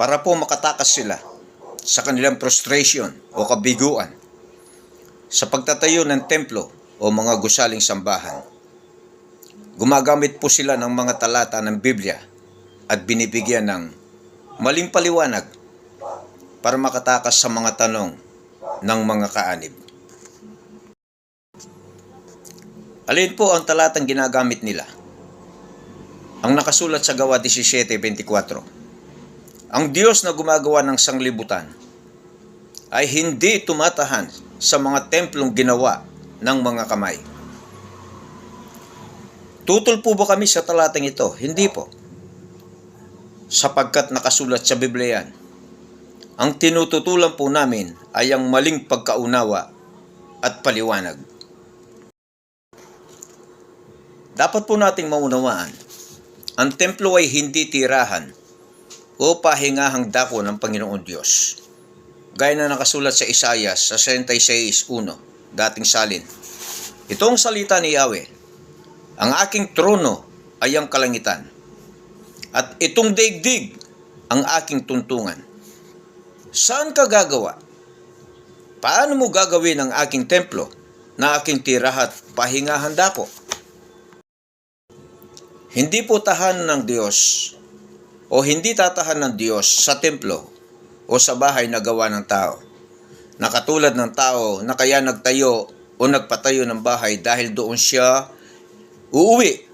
para po makatakas sila sa kanilang frustration o kabiguan sa pagtatayo ng templo o mga gusaling sambahan. Gumagamit po sila ng mga talata ng Biblia at binibigyan ng maling paliwanag para makatakas sa mga tanong ng mga kaanib. Alin po ang talatang ginagamit nila? Ang nakasulat sa Gawa 17.24 Ang Diyos na gumagawa ng sanglibutan ay hindi tumatahan sa mga templong ginawa ng mga kamay. Tutol po ba kami sa talatang ito? Hindi po. Sapagkat nakasulat sa Biblia. Ang tinututulan po namin ay ang maling pagkaunawa at paliwanag. Dapat po nating maunawaan, ang templo ay hindi tirahan o pahingahang dako ng Panginoon Diyos. Gaya na nakasulat sa Isaiah sa 66.1, dating salin. Ito ang salita ni Yahweh. Ang aking trono ay ang kalangitan. At itong daigdig ang aking tuntungan. Saan ka gagawa? Paano mo gagawin ang aking templo na aking tirahat pahingahan dako? Hindi po tahan ng Diyos o hindi tatahan ng Diyos sa templo o sa bahay na gawa ng tao. Nakatulad ng tao na kaya nagtayo o nagpatayo ng bahay dahil doon siya uuwi.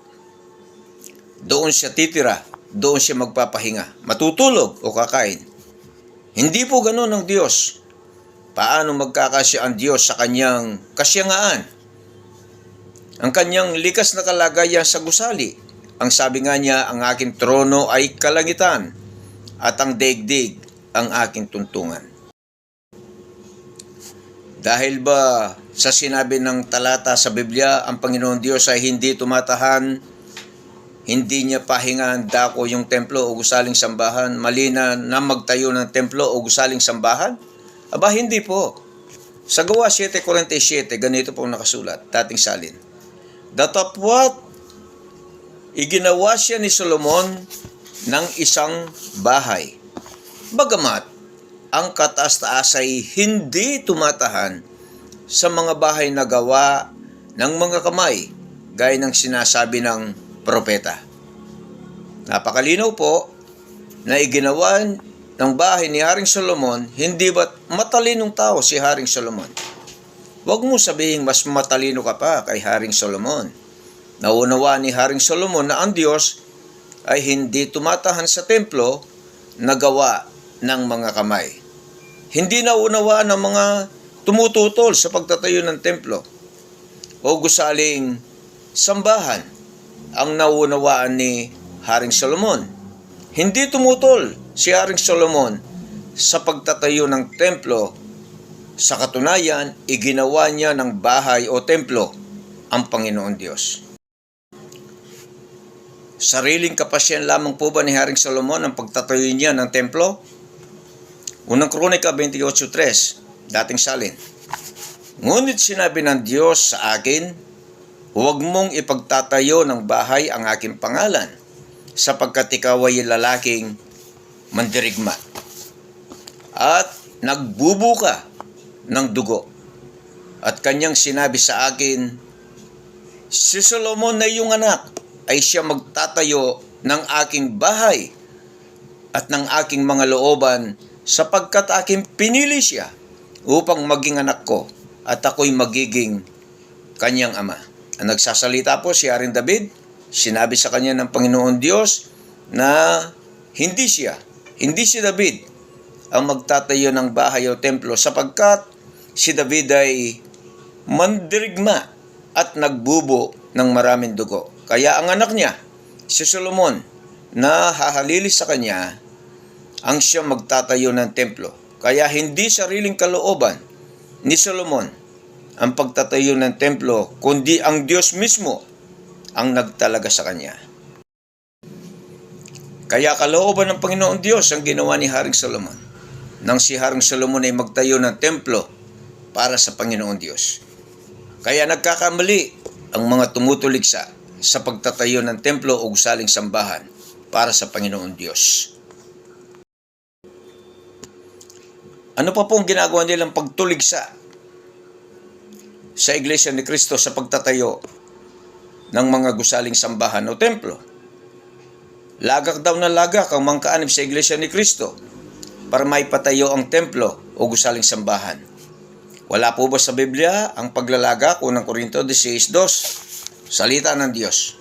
Doon siya titira, doon siya magpapahinga, matutulog o kakain. Hindi po ganoon ng Diyos. Paano magkakasya ang Diyos sa kanyang kasyangaan? Ang kanyang likas na kalagayan sa gusali. Ang sabi nga niya, ang aking trono ay kalangitan at ang daigdig ang aking tuntungan. Dahil ba sa sinabi ng talata sa Biblia, ang Panginoon Diyos ay hindi tumatahan, hindi niya pahingahan dako yung templo o gusaling sambahan, malina na magtayo ng templo o gusaling sambahan? Aba, hindi po. Sa gawa 7.47, ganito po nakasulat, dating salin. Datapwat, iginawa siya ni Solomon ng isang bahay. Bagamat, ang kataas-taas ay hindi tumatahan sa mga bahay na gawa ng mga kamay, gaya ng sinasabi ng propeta. Napakalinaw po na iginawa ng bahay ni Haring Solomon, hindi ba't matalinong tao si Haring Solomon? Huwag mo sabihin mas matalino ka pa kay Haring Solomon. Naunawa ni Haring Solomon na ang Diyos ay hindi tumatahan sa templo na gawa ng mga kamay. Hindi naunawa ng mga tumututol sa pagtatayo ng templo o gusaling sambahan ang naunawaan ni Haring Solomon. Hindi tumutol si Haring Solomon sa pagtatayo ng templo. Sa katunayan, iginawa niya ng bahay o templo ang Panginoon Diyos. Sariling kapasyan lamang po ba ni Haring Solomon ang pagtatayo niya ng templo? Unang Kronika 28.3, dating salin. Ngunit sinabi ng Diyos sa akin, Huwag mong ipagtatayo ng bahay ang aking pangalan, sapagkat ikaw ay lalaking mandirigma. At nagbubuka ng dugo. At kanyang sinabi sa akin, Si Solomon na iyong anak ay siya magtatayo ng aking bahay at ng aking mga looban sapagkat aking pinili siya upang maging anak ko at ako'y magiging kanyang ama. Ang nagsasalita po si Haring David, sinabi sa kanya ng Panginoon Diyos na hindi siya, hindi si David ang magtatayo ng bahay o templo sapagkat si David ay mandirigma at nagbubo ng maraming dugo. Kaya ang anak niya, si Solomon, na hahalili sa kanya, ang siya magtatayo ng templo. Kaya hindi sariling kalooban ni Solomon ang pagtatayo ng templo, kundi ang Diyos mismo ang nagtalaga sa kanya. Kaya kalooban ng Panginoon Diyos ang ginawa ni Haring Solomon. Nang si Haring Solomon ay magtayo ng templo para sa Panginoon Diyos. Kaya nagkakamali ang mga tumutuligsa sa pagtatayo ng templo o gusaling sambahan para sa Panginoon Diyos. Ano pa pong ginagawa nilang pagtuligsa sa Iglesia ni Kristo sa pagtatayo ng mga gusaling sambahan o templo? Lagak daw na lagak ang mga kaanib sa Iglesia ni Kristo para maipatayo ang templo o gusaling sambahan. Wala po ba sa Biblia ang paglalagak? Unang Korinto 16.2 Salita ng Diyos.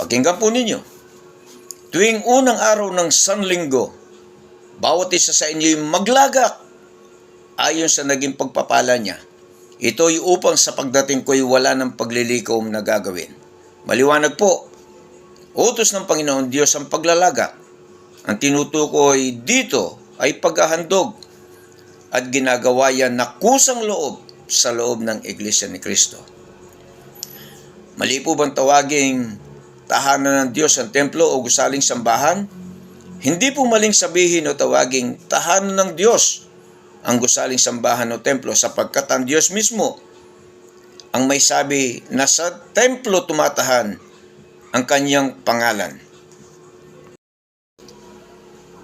Pakinggan po ninyo. Tuwing unang araw ng Sanlinggo, bawat isa sa inyo maglagak ayon sa naging pagpapala niya. Ito'y upang sa pagdating ko'y wala ng paglilikom na gagawin. Maliwanag po, utos ng Panginoon Diyos ang paglalagak. Ang tinutukoy dito ay paghahandog at ginagawa yan na kusang loob sa loob ng Iglesia ni Kristo. Mali po bang tawaging tahanan ng Diyos ang templo o gusaling sambahan? Hindi po maling sabihin o tawaging tahanan ng Diyos ang gusaling sambahan o templo sapagkat ang Diyos mismo ang may sabi na sa templo tumatahan ang kanyang pangalan.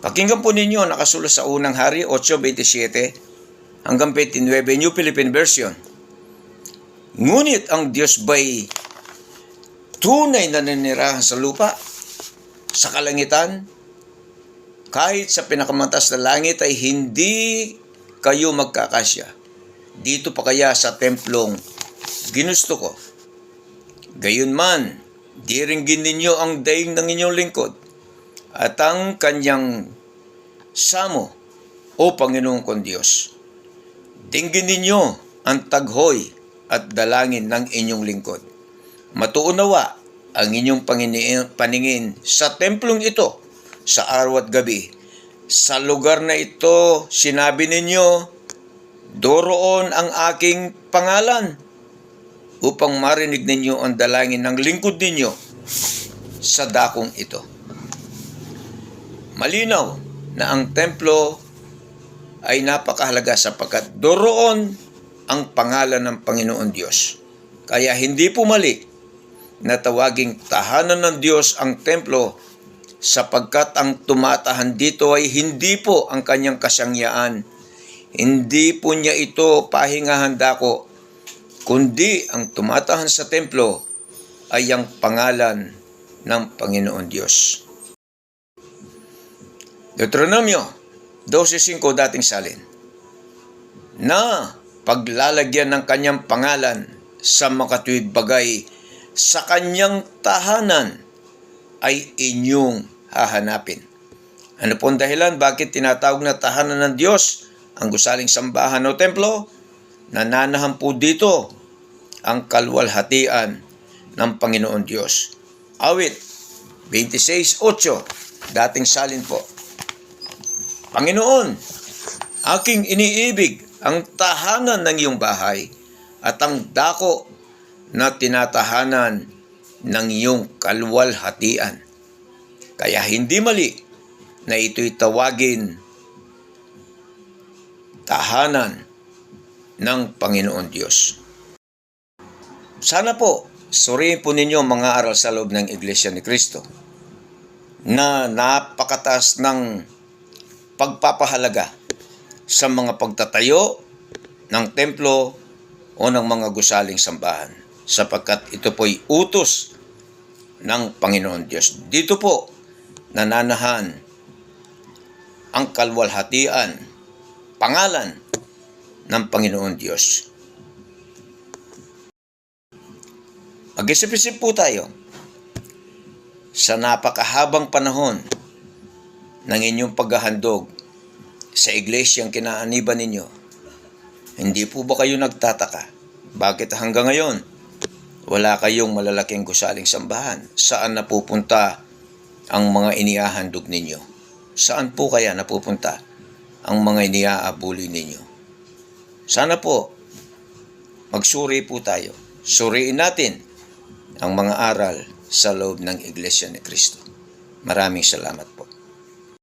Pakinggan po ninyo nakasulat sa unang hari 8.27 hanggang 29 New Philippine Version. Ngunit ang Diyos ba'y tunay na nanirahan sa lupa, sa kalangitan, kahit sa pinakamatas na langit ay hindi kayo magkakasya. Dito pa kaya sa templong ginusto ko. Gayunman, diringgin ninyo ang daing ng inyong lingkod at ang kanyang samo o Panginoong kong Diyos. Dinggin ninyo ang taghoy at dalangin ng inyong lingkod. Matuunawa ang inyong paningin sa templong ito sa araw at gabi. Sa lugar na ito, sinabi ninyo, Doroon ang aking pangalan upang marinig ninyo ang dalangin ng lingkod ninyo sa dakong ito. Malinaw na ang templo ay napakahalaga sapagkat doroon ang pangalan ng Panginoon Diyos. Kaya hindi po mali na tawaging tahanan ng Diyos ang templo sapagkat ang tumatahan dito ay hindi po ang kanyang kasangyaan. Hindi po niya ito pahingahan dako, kundi ang tumatahan sa templo ay ang pangalan ng Panginoon Diyos. Deuteronomio 12.5 dating salin na paglalagyan ng kanyang pangalan sa makatuwid bagay sa kanyang tahanan ay inyong hahanapin. Ano po ang dahilan bakit tinatawag na tahanan ng Diyos ang gusaling sambahan o templo? Nananahan po dito ang kalwalhatian ng Panginoon Diyos. Awit 26.8 dating salin po. Panginoon, aking iniibig ang tahanan ng iyong bahay at ang dako na tinatahanan ng iyong kalwalhatian. Kaya hindi mali na ito'y tawagin tahanan ng Panginoon Diyos. Sana po, suriin po ninyo mga aral sa loob ng Iglesia ni Kristo na napakatas ng pagpapahalaga sa mga pagtatayo ng templo o ng mga gusaling sambahan sapagkat ito po'y utos ng Panginoon Diyos. Dito po nananahan ang kalwalhatian, pangalan ng Panginoon Diyos. Mag-isip-isip po tayo sa napakahabang panahon ng inyong paghahandog sa iglesyang kinaaniban ninyo. Hindi po ba kayo nagtataka? Bakit hanggang ngayon wala kayong malalaking gusaling sambahan? Saan napupunta ang mga inihahandog ninyo? Saan po kaya napupunta ang mga iniaabuli ninyo? Sana po magsuri po tayo. Suriin natin ang mga aral sa loob ng Iglesia ni Kristo. Maraming salamat po.